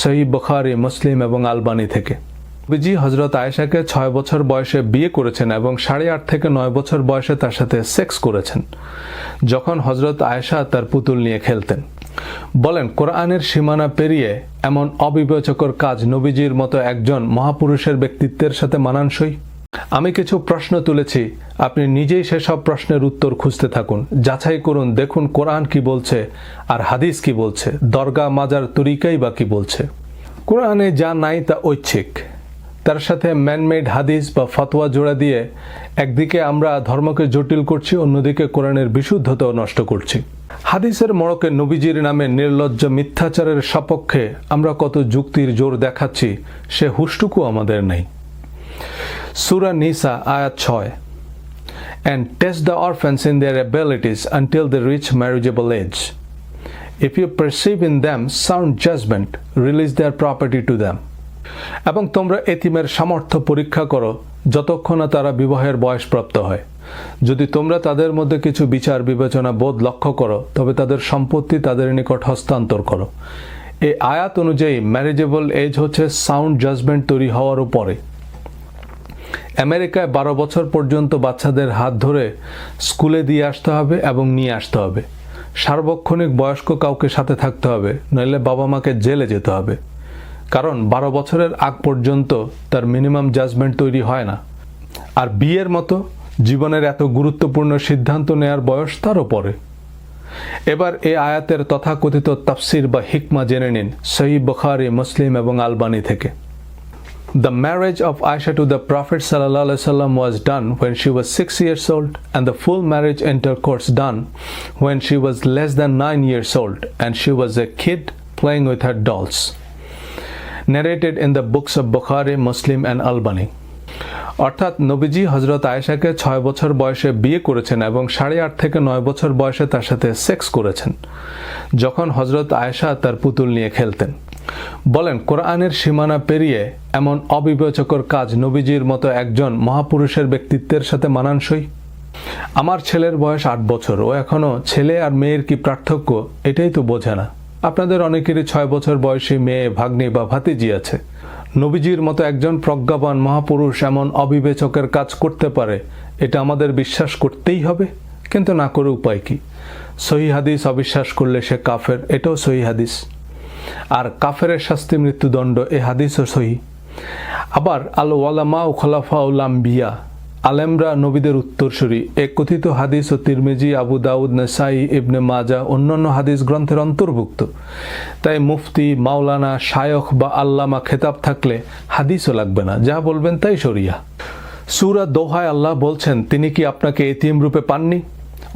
সহি বখারি, মুসলিম এবং আলবানি থেকে। বিজি হজরত আয়েশাকে ছয় বছর বয়সে বিয়ে করেছেন এবং সাড়ে আট থেকে নয় বছর বয়সে তার সাথে সেক্স করেছেন, যখন হজরত আয়েশা তার পুতুল নিয়ে খেলতেন। বলেন, কোরআনের সীমানা পেরিয়ে এমন অবিবেচকর কাজ নবীজির মতো একজন মহাপুরুষের ব্যক্তিত্বের সাথে মানানসই? আমি কিছু প্রশ্ন তুলেছি। আপনি নিজেই সেসব প্রশ্নের উত্তর খুঁজতে থাকুন। যাচাই করুন, দেখুন কোরআন কি বলছে আর হাদিস কি বলছে। দরগা, মাজার তরিকাই বা কি বলছে। কোরআনে যা নাই তা ঐচ্ছিক। তার সাথে ম্যানমেড হাদিস বা ফতোয়া জোড়া দিয়ে একদিকে আমরা ধর্মকে জটিল করছি, অন্যদিকে কোরআনের বিশুদ্ধতাও নষ্ট করছি। হাদিসের মড়কে নবীজির নামে নির্লজ্জ মিথ্যাচারের সপক্ষে আমরা কত যুক্তির জোর দেখাচ্ছি, সে হুষ্টুকু আমাদের নেই। সুরা নিসা আয়াত ছয় and test the orphans in their abilities until they reach marriageable age. If you perceive in them sound judgment, release their property to them. এবং তোমরা এতিমের সামর্থ্য পরীক্ষা করো যতক্ষণ না তারা বিবাহের বয়সপ্রাপ্ত হয় যদি তোমরা তাদের মধ্যে কিছু বিচার বিবেচনা বোধ লক্ষ্য করো তবে তাদের সম্পত্তি তাদের নিকট হস্তান্তর করো এই আয়াত অনুযায়ী ম্যারেজেবল এজ হচ্ছে সাউন্ড জাজমেন্ট তৈরি হওয়ার উপরে আমেরিকায় বারো বছর পর্যন্ত বাচ্চাদের হাত ধরে স্কুলে দিয়ে আসতে হবে এবং নিয়ে আসতে হবে। সার্বক্ষণিক বয়স্ক কাউকে সাথে থাকতে হবে, নইলে বাবা মাকে জেলে যেতে হবে। কারণ বারো বছরের আগ পর্যন্ত তার মিনিমাম জাজমেন্ট তৈরি হয় না। আর বিয়ের মতো জীবনের এত গুরুত্বপূর্ণ সিদ্ধান্ত নেয়ার বয়স তারও পরে। এবার এ আয়াতের তথাকথিত তাফসির বা হিকমা জেনে নিন সহি বখারি, মুসলিম এবং আলবানি থেকে। The marriage of Aisha to the Prophet ﷺ was done when she was six years old, and the full marriage intercourse done when she was less than nine years old, and she was a kid playing with her dolls. Narrated in the books of Bukhari, Muslim, and Albani. অর্থাৎ নবীজি হজরত আয়েশাকে ছয় বছর বয়সে বিয়ে করেছেন এবং সাড়ে আট থেকে নয় বছর বয়সে তার সাথে সেক্স করেছেন যখন হজরত আয়েশা তার পুতুল নিয়ে খেলতেন বলেন, কোরআনের সীমানা পেরিয়ে এমন অবিবেচকর কাজ নবীজির মতো একজন মহাপুরুষের ব্যক্তিত্বের সাথে মানানসই? আমার ছেলের বয়স আট বছর, ও এখনও ছেলে আর মেয়ের কি পার্থক্য? এটাই তো বোঝে না। আপনাদের অনেকেরই ছয় বছর বয়সী মেয়ে, ভাগ্নি বা ভাতিজি আছে। নবীজির মতো একজন প্রজ্ঞাবান মহাপুরুষ এমন অবিবেচকের কাজ করতে পারে, এটা আমাদের বিশ্বাস করতেই হবে, কিন্তু না করে উপায় কি? সহি হাদিস অবিশ্বাস করলে সে কাফের, এটাও সহি হাদিস। আর কাফেরের শাস্তি মৃত্যুদণ্ড এ হাদিসও সহি। আবার আল ওয়ালামা ও খলাফা উল্লাম্বিয়া আলেমরা নবীদের উত্তরসূরি। এ কথিত হাদিস ও তিরমিজি, আবু দাউদ, নেসাই, ইবনে মাজা, অন্যান্য হাদিস গ্রন্থের অন্তর্ভুক্ত। তাই মুফতি, মাওলানা, শায়খ বা আল্লামা খেতাব থাকলে হাদিসও লাগবে না। যা বলবেন তাই সরিয়া সুরা দোহায় আল্লাহ বলছেন, তিনি কি আপনাকে এতিম রূপে পাননি?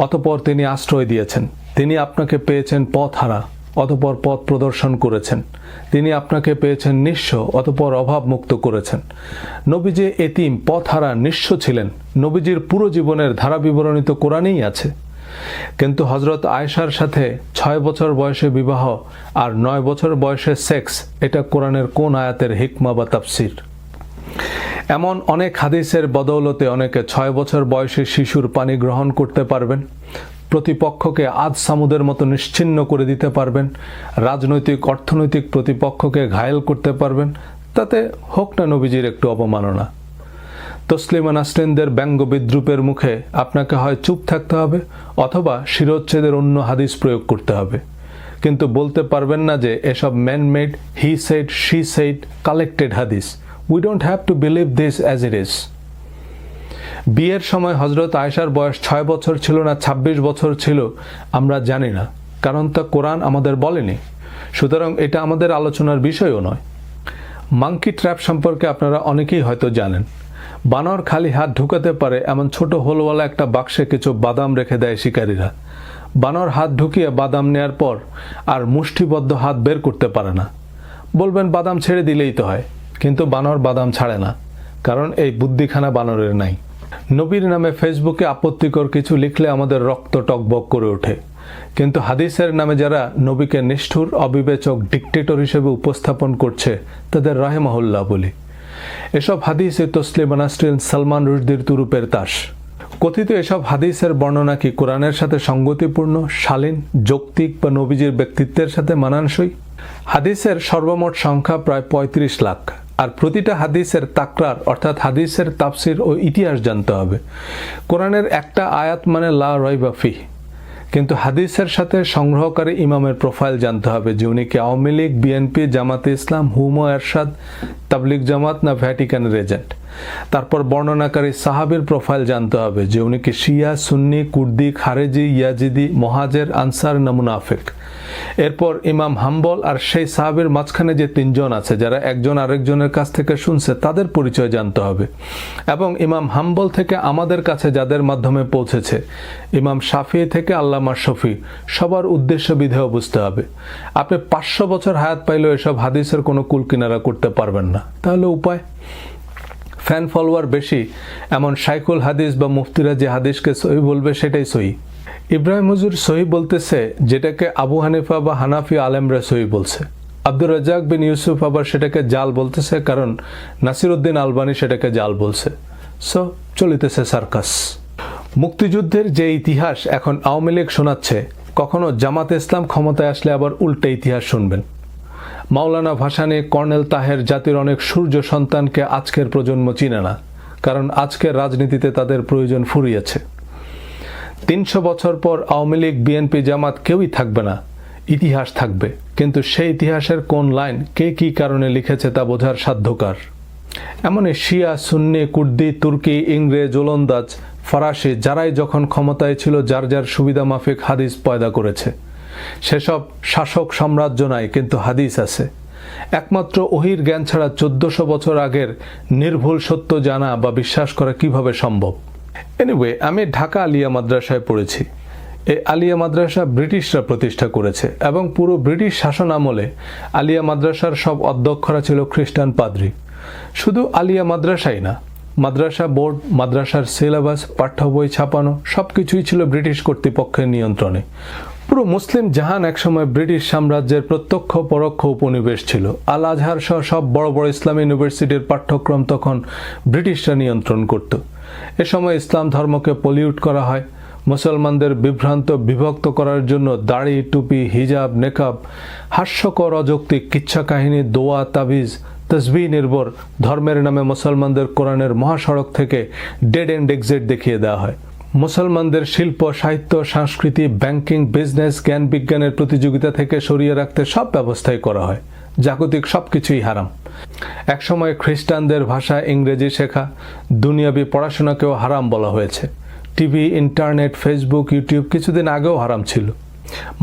অতপর তিনি আশ্রয় দিয়েছেন। তিনি আপনাকে পেয়েছেন পথ হারা অতপর পথ প্রদর্শন করেছেন। তিনি আপনাকে পেয়েছেন নিঃস্ব, অতপর অভাব মুক্ত করেছেন। নবীজি এতিম, পথহারা, নিঃস্ব ছিলেন। নবীজির পুরো জীবনের ধারা বিবরণী তো কোরআনেই আছে। কিন্তু হজরত আয়েশার সাথে ছয় বছর বয়সে বিবাহ আর নয় বছর বয়সে সেক্স, এটা কোরআনের কোন আয়াতের হিকমা বা তাফসির? এমন অনেক হাদিসের বদৌলতে অনেকে ছয় বছর বয়সে শিশুর পানি গ্রহণ করতে পারবেন। প্রতিপক্ষকে আজ সামুদের মতো নিশ্চিন্ন করে দিতে পারবেন, রাজনৈতিক, অর্থনৈতিক প্রতিপক্ষকে ঘায়েল করতে পারবেন, তাতে হোক না নবীজির একটু অবমাননা। তসলিমা নাসরিনদের ব্যঙ্গ বিদ্রুপের মুখে আপনাকে হয় চুপ থাকতে হবে অথবা শিরোচ্ছেদের অন্য হাদিস প্রয়োগ করতে হবে। কিন্তু বলতে পারবেন না যে এসব manmade he said she said collected হাদিস। We don't have to believe this as it is বিয়ের সময় হজরত আয়েশার বয়স ছয় বছর ছিল না ২৬ বছর ছিল, আমরা জানি না, কারণ তা কোরআন আমাদের বলেনি। সুতরাং এটা আমাদের আলোচনার বিষয়ও নয়। মাংকি ট্র্যাপ সম্পর্কে আপনারা অনেকেই হয়তো জানেন। বানর খালি হাত ঢুকাতে পারে এমন ছোট হোলওয়ালা একটা বাক্সে কিছু বাদাম রেখে দেয় শিকারীরা। বানর হাত ঢুকিয়ে বাদাম নেয়ার পর আর মুষ্টিবদ্ধ হাত বের করতে পারে না। বলবেন বাদাম ছেড়ে দিলেই তো হয়, কিন্তু বানর বাদাম ছাড়ে না, কারণ এই বুদ্ধিখানা বানরের নাই। নবীর নামে ফেসবুকে আপত্তিকর কিছু লিখলে আমাদের রক্ত টকবক করে ওঠে। কিন্তু হাদিসের নামে যারা নবীকে নিষ্ঠুর, অবিবেচক ডিকটেটর হিসেবে উপস্থাপন করছে, তাদের রাহেমাহুল্লাহ বলি। এসব হাদিসে তসলিমা নাসরিন, সালমান রুশদির তুরুপের তাস। কথিত এসব হাদিসের বর্ণনা কি কোরআনের সাথে সঙ্গতিপূর্ণ, শালীন, যৌক্তিক বা নবীজির ব্যক্তিত্বের সাথে মানানসই? হাদিসের সর্বমোট সংখ্যা প্রায় ৩৫ লাখ। আর প্রতিটা হাদিসের তাকরার, অর্থাৎ হাদিসের তাফসির ও ইতিহাস জানতে হবে। কোরআনের একটা আয়াত মানে লা রয়বাফি কিন্তু হাদিসের সাথে সংগ্রহকারী ইমামের প্রোফাইল জানতে হবে যে উনি কি আওয়ামী লীগ, বিএনপি, জামাতে ইসলাম, হুমো এরশাদ তাবলিক জামাত না ভ্যাটিকানের এজেন্ট তারপর বর্ণনাকারী সাহাবির প্রোফাইল জানতে হবে যে উনি কি শিয়া, সুন্নি, কুর্দি, খারেজি, ইয়াজিদি, মহাজের, আনসার না মুনাফিক? এরপর ইমাম হাম্বল আর সেই সাহাবের মাঝখানে যে তিনজন আছে, যারা একজন আরেকজনের কাছ থেকে শুনছে, তাদের পরিচয় জানতে হবে। এবং ইমাম হাম্বল থেকে আমাদের কাছে যাদের মাধ্যমে পৌঁছেছে, ইমাম শাফি থেকে আল্লামা শফি, সবার উদ্দেশ্য বিধেয় বুঝতে হবে। আপনি পাঁচশো বছর হায়াত পাইলেও এসব হাদিসের কোনো কুল কিনারা করতে পারবেন না। তাহলে উপায়? ফ্যান ফলোয়ার বেশি, এমন সাইকুল হাদিস বা মুফতিরা যে হাদিসকে সহি বলবে সেটাই সহি। ইব্রাহিম হুজুর সহি বলতেছে, যেটাকে আবু হানিফা বা হানাফি আলেমরা সহি বলছে। আব্দুর রাজাক বিন ইউসুফ আবার সেটাকে জাল বলতেছে, কারণ নাসিরউদ্দিন আলবানি সেটাকে জাল বলছে। সো চলিতেছে সার্কাস। মুক্তিযুদ্ধের যে ইতিহাস এখন আওয়ামী লীগ শোনাচ্ছে, কখনো জামাত ইসলাম ক্ষমতায় আসলে আবার উল্টে ইতিহাস শুনবেন। মাওলানা ভাসানী কর্নেল তাহের জাতির অনেক সূর্য সন্তানকে আজকের প্রজন্ম চিনে না, কারণ আজকের রাজনীতিতে তাদের প্রয়োজন ফুরিয়েছে। তিনশো বছর পর আওয়ামী লীগ বিএনপি জামাত কেউই থাকবে না। ইতিহাস থাকবে। কিন্তু সেই ইতিহাসের কোন লাইন কে কী কারণে লিখেছে তা বোঝার সাধ্যকার। এমনই শিয়া, সুন্নি, কুর্দি, তুর্কি, ইংরেজ, ওলন্দাজ, ফরাসি, যারাই যখন ক্ষমতায় ছিল, যার যার সুবিধা মাফিক হাদিস পয়দা করেছে। সেসব শাসক সাম্রাজ্য নাই, কিন্তু হাদিস আছে। একমাত্র ওহির জ্ঞান ছাড়া চোদ্দশো বছর আগের নির্ভুল সত্য জানা বা বিশ্বাস করা কীভাবে সম্ভব? এনিওয়ে আমি ঢাকা আলিয়া মাদ্রাসায় পড়েছি। এই আলিয়া মাদ্রাসা ব্রিটিশরা প্রতিষ্ঠা করেছে এবং পুরো ব্রিটিশ শাসন আমলে আলিয়া মাদ্রাসার সব অধ্যক্ষরা ছিল খ্রিস্টান পাদ্রী। শুধু আলিয়া মাদ্রাসাই না, মাদ্রাসা বোর্ড, মাদ্রাসার সিলেবাস, পাঠ্য বই ছাপানো সব কিছুই ছিল ব্রিটিশ কর্তৃপক্ষের নিয়ন্ত্রণে। পুরো মুসলিম জাহান একসময় ব্রিটিশ সাম্রাজ্যের প্রত্যক্ষ পরোক্ষ উপনিবেশ ছিল। আল আজহার সহ সব বড় বড় ইসলামী ইউনিভার্সিটির পাঠ্যক্রম তখন ব্রিটিশরা নিয়ন্ত্রণ করত। এ সময় ইসলাম ধর্মকে পলিউট করা হয়। মুসলমানদের বিভ্রান্ত, বিভক্ত করার জন্য দাড়ি, টুপি, হিজাব, নেকাব, হাস্যকর অযৌক্তিক কিচ্ছা কাহিনী, দোয়া, তাবিজ তসবি নির্ভর ধর্মের নামে মুসলমানদের কোরআনের মহাসড়ক থেকে ডেড এন্ড এক্সিট দেখিয়ে দেওয়া হয়। মুসলমানদের শিল্প, সাহিত্য, সংস্কৃতি ব্যাংকিং বিজনেস জ্ঞান বিজ্ঞানের প্রতিযোগিতা থেকে সরিয়ে রাখতে সব ব্যবস্থাই করা হয়। জাগতিক সব কিছুই হারাম। একসময় খ্রিস্টানদের ভাষা ইংরেজি শেখা, দুনিয়াবি পড়াশোনাকেও হারাম বলা হয়েছে। টিভি, ইন্টারনেট, ফেসবুক, ইউটিউব কিছুদিন আগেও হারাম ছিল।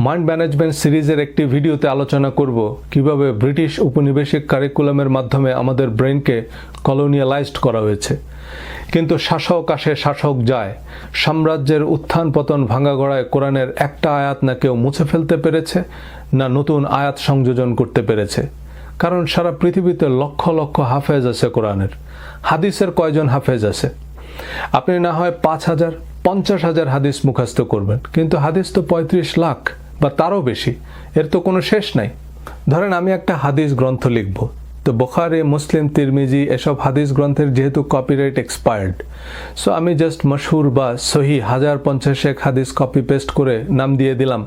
মাইন্ড ম্যানেজমেন্ট সিরিজের একটি ভিডিওতে আলোচনা করব কীভাবে ব্রিটিশ উপনিবেশিক কারিকুলামের মাধ্যমে আমাদের ব্রেনকে কলোনিয়ালাইজড করা হয়েছে। কিন্তু শাসক আসে, শাসক যায়। সাম্রাজ্যের উত্থান পতন ভাঙা গড়ায় কোরআনের একটা আয়াত না কেউ মুছে ফেলতে পেরেছে, না নতুন আয়াত সংযোজন করতে পেরেছে। কারণ সারা পৃথিবীতে লক্ষ লক্ষ হাফেজ আছে কোরআনের। হাদিসের কয়জন হাফেজ আছে? আপনি না হয় পাঁচ হাজার, পঞ্চাশ হাজার হাদিস মুখস্থ করবেন। কিন্তু হাদিস তো পঁয়ত্রিশ লাখ, বা তারও বেশি। এর তো কোনো শেষ নাই। ধরেন আমি একটা হাদিস গ্রন্থ লিখব। তো বোখারে মুসলিম তিরমিজি এসব হাদিস গ্রন্থের যেহেতু কপিরাইট এক্সপায়ার্ড সো আমি জাস্ট মশহুর বা সহি হাজার পঞ্চাশেক হাদিস কপি পেস্ট করে নাম দিয়ে দিলাম।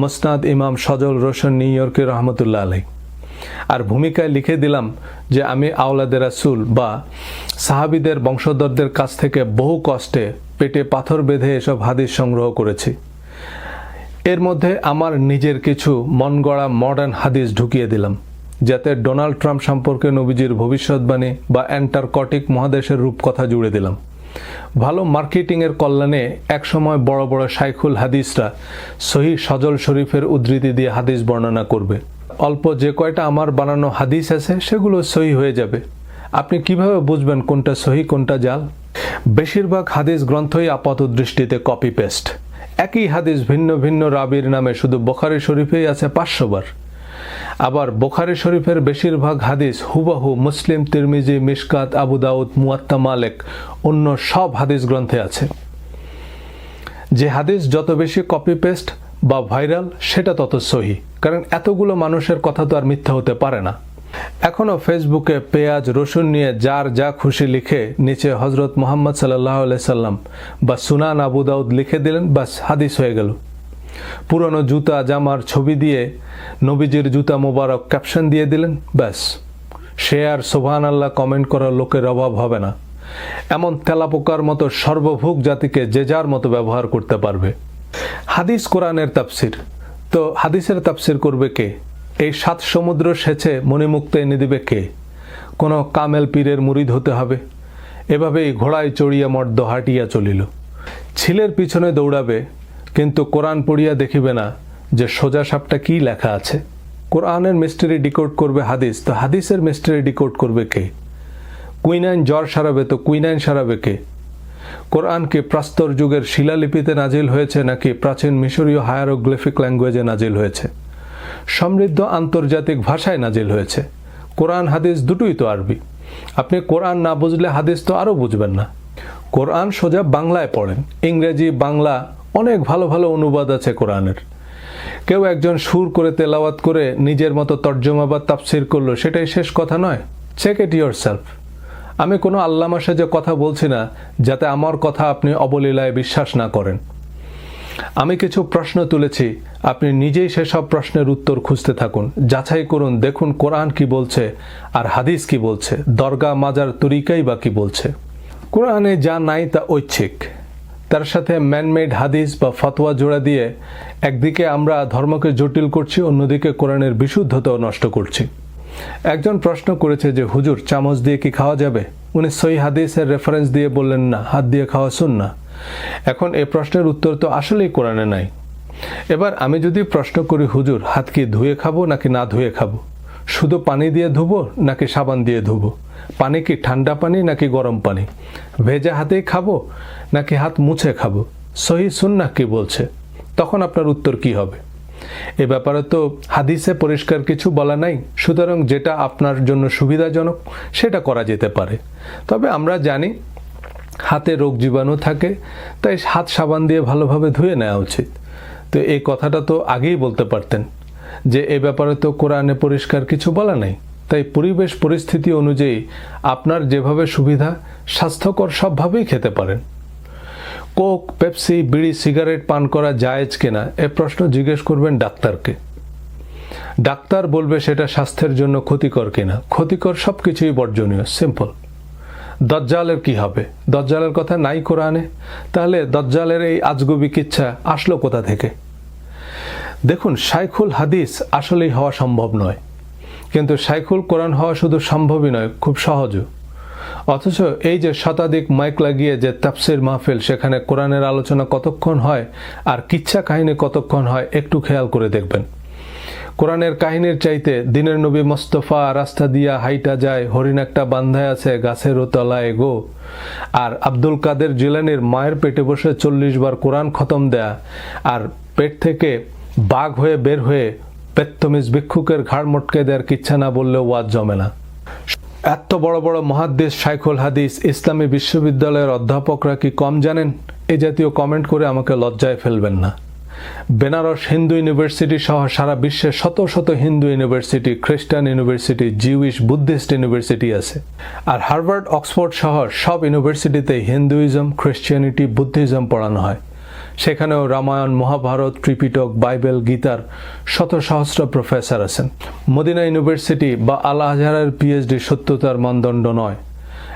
মুসনাদ ইমাম সজল রোশন, নিউ ইয়র্কের রহমতুল্লাহ আলাই আর ভূমিকায় লিখে দিলাম যে আমি আওলাদের রাসুল বা সাহাবিদের বংশধরদের কাছ থেকে বহু কষ্টে পেটে পাথর বেঁধে এসব হাদিস সংগ্রহ করেছি। এর মধ্যে আমার নিজের কিছু মন গড়া মডার্ন হাদিস ঢুকিয়ে দিলাম। যাতে ডোনাল্ড ট্রাম্প সম্পর্কে নবীজির ভবিষ্যৎবাণী বা অ্যান্টার্কটিক মহাদেশের রূপকথা জুড়ে দিলাম। ভালো মার্কেটিংয়ের কল্যাণে একসময় বড় বড় শাইখুল হাদিসরা সহি সজল শরীফের উদ্ধৃতি দিয়ে হাদিস বর্ণনা করবে। অল্প যে কয়টা আমার বানানো হাদিস আছে, সেগুলো সহি হয়ে যাবে। আপনি কীভাবে বুঝবেন কোনটা সহি, কোনটা জাল? বেশিরভাগ হাদিস গ্রন্থই আপাত দৃষ্টিতে কপি পেস্ট একই হাদিস ভিন্ন ভিন্ন রাবির নামে শুধু বোখারি শরীফেই আছে পাঁচশো বার। আবার বোখারি শরীফের বেশিরভাগ হাদিস হুবাহু মুসলিম, তিরমিজি, মিশকাত, আবু দাউদ, মুয়াত্তা, মালেক, অন্য সব হাদিস গ্রন্থে আছে। যে হাদিস যত বেশি কপি পেস্ট বা ভাইরাল সেটা তত সহি। কারণ এতগুলো মানুষের কথা তো আর মিথ্যা হতে পারে না। এখনও ফেসবুকে পেঁয়াজ, রসুন নিয়ে যার যা খুশি লিখে নিচে হজরত মোহাম্মদ সাল্লাহ সাল্লাম বা সুনান আবু দাউদ লিখে দিলেন, বাস হাদিস হয়ে গেল। পুরনো জুতা জামার ছবি দিয়ে নবীজির জুতা মোবারক ক্যাপশন দিয়ে দিলেন, ব্যাস। সে আর সোভান আল্লাহ কমেন্ট করার লোকের অভাব হবে না। এমন তেলাপোকার মতো সর্বভোগ জাতিকে যে যার মতো ব্যবহার করতে পারবে। হাদিস কোরআনের তাফসির। তো হাদিসের তাফসির করবে কে? এই সাত সমুদ্র সেচে মণিমুক্ত এনে দিবে কে? কোনো কামেল পীরের মুরিদ হতে হবে। এভাবেই ঘোড়ায় চড়িয়া মর্দ হাঁটিয়া চলিল। ছিলের পিছনে দৌড়াবে কিন্তু কোরআন পড়িয়া দেখিবে না যে সোজা সাপটা কি লেখা আছে। কোরআনের মিস্টারি ডিকোড করবে হাদিস, তো হাদিসের মিস্টারি ডিকোড করবে কে? কুইনাইন জ্বর সারাবে তো কুইনাইন সারাবে কে? কোরআনকে প্রাস্তর যুগের শিলালিপিতে নাজিল হয়েছে নাকি প্রাচীন মিশরীয় হায়ারোগ্লিফিক ল্যাঙ্গুয়েজে নাজিল হয়েছে? সমৃদ্ধ আন্তর্জাতিক ভাষায় নাজিল হয়েছে। কোরআন, হাদিস দুটোই তো আরবি। আপনি কোরআন না বুঝলে হাদিস তো আরও বুঝবেন না। কোরআন সোজা বাংলায় পড়েন। ইংরেজি, বাংলা অনেক ভালো ভালো অনুবাদ আছে কোরআনের। কেউ একজন সুর করে তেলাওয়াত করে নিজের মতো তর্জমা বা তাফসির করল, সেটাই শেষ কথা নয়। চেক ইট ইয়োর সেলফ আমি কোনো আল্লামা সেজে কথা বলছি না, যাতে আমার কথা আপনি অবলীলায় বিশ্বাস না করেন। আমি কিছু প্রশ্ন তুলেছি, আপনি নিজেই সেসব প্রশ্নের উত্তর খুঁজতে থাকুন। যাচাই করুন, দেখুন কোরআন কি বলছে আর হাদিস কি বলছে, দরগা, মাজার তরিকাই বা কি বলছে। কোরআনে যা নাই তা ঐচ্ছিক। তার সাথে ম্যানমেড হাদিস বা ফতোয়া জোড়া দিয়ে একদিকে আমরা ধর্মকে জটিল করছি, অন্যদিকে কোরআনের বিশুদ্ধতাও নষ্ট করছি। একজন প্রশ্ন করেছে যে, হুজুর, চামচ দিয়ে কি খাওয়া যাবে? উনি সই হাদিসের রেফারেন্স দিয়ে বললেন, না, হাত দিয়ে খাওয়া শুন না এখন এ প্রশ্নের উত্তর তো আসলেই কোরআনে নাই। এবার আমি যদি প্রশ্ন করি, হুজুর, হাত কি ধুয়ে খাব নাকি না ধুয়ে খাব? শুধু পানি দিয়ে ধুবো নাকি সাবান দিয়ে ধুবো? পানি কি ঠান্ডা পানি নাকি গরম পানি? ভেজা হাতেই খাব নাকি হাত মুছে খাব? সহি সুন্না কি বলছে? তখন আপনার উত্তর কি হবে? এ ব্যাপারে তো হাদিসে পরিষ্কার কিছু বলা নাই। সুতরাং যেটা আপনার জন্য সুবিধাজনক, সেটা করা যেতে পারে। তবে আমরা জানি, হাতে রোগ জীবাণু থাকে, তাই হাত সাবান দিয়ে ভালোভাবে ধুয়ে নেওয়া উচিত। তো এই কথাটা তো আগেই বলতে পারতেন যে এ ব্যাপারে তো কোরআনে পরিষ্কার কিছু বলা নেই। তাই পরিবেশ পরিস্থিতি অনুযায়ী আপনার যেভাবে সুবিধা, স্বাস্থ্যকর সবভাবেই খেতে পারেন। কোক, পেপসি, বিড়ি, সিগারেট পান করা জায়েজ কিনা, এ প্রশ্ন জিজ্ঞেস করবেন ডাক্তারকে। ডাক্তার বলবে সেটা স্বাস্থ্যের জন্য ক্ষতিকর কিনা। ক্ষতিকর সব কিছুই বর্জনীয়, সিম্পল। দজ্জালের কি হবে? দজ্জালের কথা নাই কোরআনে? তাহলে দজ্জালের এই আজগুবি কিচ্ছা আসলো কোথা থেকে? দেখুন, শাইখুল হাদিস আসলেই হওয়া সম্ভব নয়। কিন্তু শাইখুল কোরআন হওয়া শুধু সম্ভবই নয়, খুব সহজও। অথচ এই যে শতাধিক মাইক লাগিয়ে যে তাফসির মাহফিল, সেখানে কোরআনের আলোচনা কতক্ষণ হয় আর কিচ্ছা কাহিনী কতক্ষণ হয়, একটু খেয়াল করে দেখবেন। কোরআনের কাহিনীর চাইতে দিনের নবী মোস্তফা রাস্তা দিয়া হাইটা যায়, হরিণ একটা বান্ধায় আছে গাছের তলায় গো। আর আব্দুল কাদের জিলানির মায়ের পেটে বসে চল্লিশ বার কোরআন খতম দেয়া, আর পেট থেকে বাঘ হয়ে বের হয়ে পেত্তমিজ ভিক্ষুকের ঘাড় মটকে দেওয়ার কিচ্ছা না বললেও ওয়াজ জমে না। এত বড় বড় মহাদ্দেশ শাইখুল হাদিস ইসলামী বিশ্ববিদ্যালয়ের অধ্যাপকরা কি কম জানেন? এ জাতীয় কমেন্ট করে আমাকে লজ্জায় ফেলবেন না। বেনারস হিন্দু ইউনিভার্সিটি সহ সারা বিশ্বে শত শত হিন্দু ইউনিভার্সিটি, খ্রিস্টান ইউনিভার্সিটি, জিউইশ, বুদ্ধিস্ট ইউনিভার্সিটি আছে। আর হার্ভার্ড, অক্সফোর্ড সহ সব ইউনিভার্সিটিতে হিন্দুইজম, খ্রিস্টিয়ানিটি, বুদ্ধিজম পড়ানো হয়। সেখানেও রামায়ণ, মহাভারত, ত্রিপিটক, বাইবেল, গীতার শত সহস্র প্রফেসর আছেন। মদিনা ইউনিভার্সিটি বা আল আজহারের পিএইচডি সত্যতার মানদণ্ড নয়।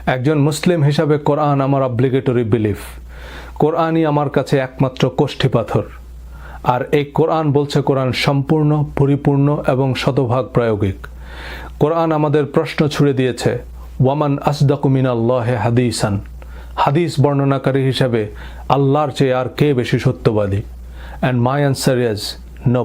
একজন মুসলিম হিসাবে কোরআন আমার অব্লিগেটরি বিলিফ কোরআনই আমার কাছে একমাত্র কোষ্ঠী পাথর। আর এই কোরআন বলছে কোরআন সম্পূর্ণ, পরিপূর্ণ এবং শতভাগ প্রায়োগিক। কোরআন আমাদের প্রশ্ন ছুড়ে দিয়েছে, ওয়ামান আসদাকুমিন আল্লাহে হাদিসান? হাদিস বর্ণনাকারী হিসাবে আল্লাহর চেয়ে আর কে বেশি সত্যবাদী? And my answer is no